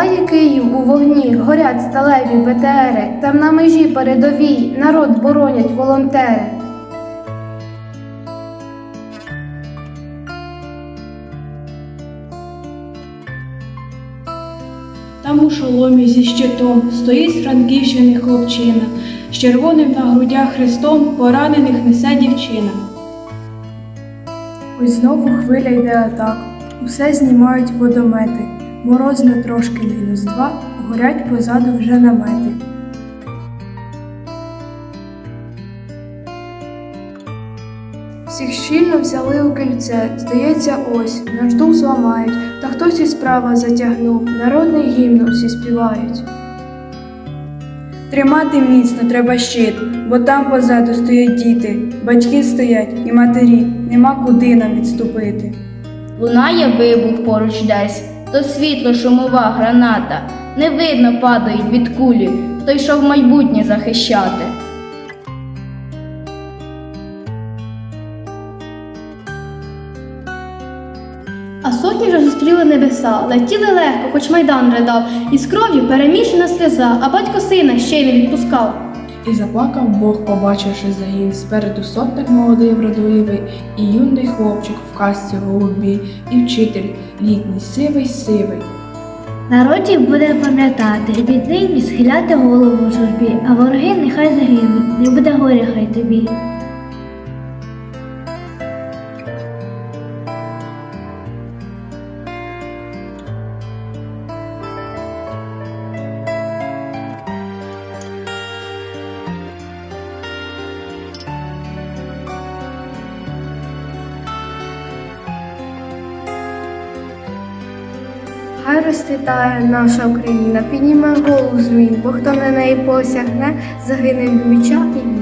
Палає Київ у вогні, горять сталеві БТРи, там на межі передовій народ боронять волонтери. Там у шоломі зі щитом стоїть з Франківщини хлопчина, з червоним на грудях хрестом поранених несе дівчина. Ось знову хвиля йде атак. Усе знімають водомети. Морозно трошки мінус два, горять позаду вже намети. Всіх щільно взяли у кільце, здається, ось наш дух зламають, та хтось і справа затягнув, народний гімн усі співають. Тримати міцно треба щит, бо там позаду стоять діти, батьки стоять і матері, нема куди нам відступити. Лунає вибух поруч десь, то світло шумова граната. Не видно падають від кулі, хто йшов майбутнє захищати. А сотні вже зустріли небеса, летіли легко, хоч майдан ридав, і з кров'ю перемішана сльоза, а батько сина ще й не відпускав. І заплакав Бог, побачивши загін. Спереду сотник молодий вродливий, і юний хлопчик в касті голубій, і вчитель літній, сивий сивий. Народів буде пам'ятати, віднині схиляти голову в журбі, а вороги нехай загинуть, не буде горя хай тобі. Хай розцвітає наша Україна, підніме голову з руїн, бо хто на неї посягне, загине в мічах і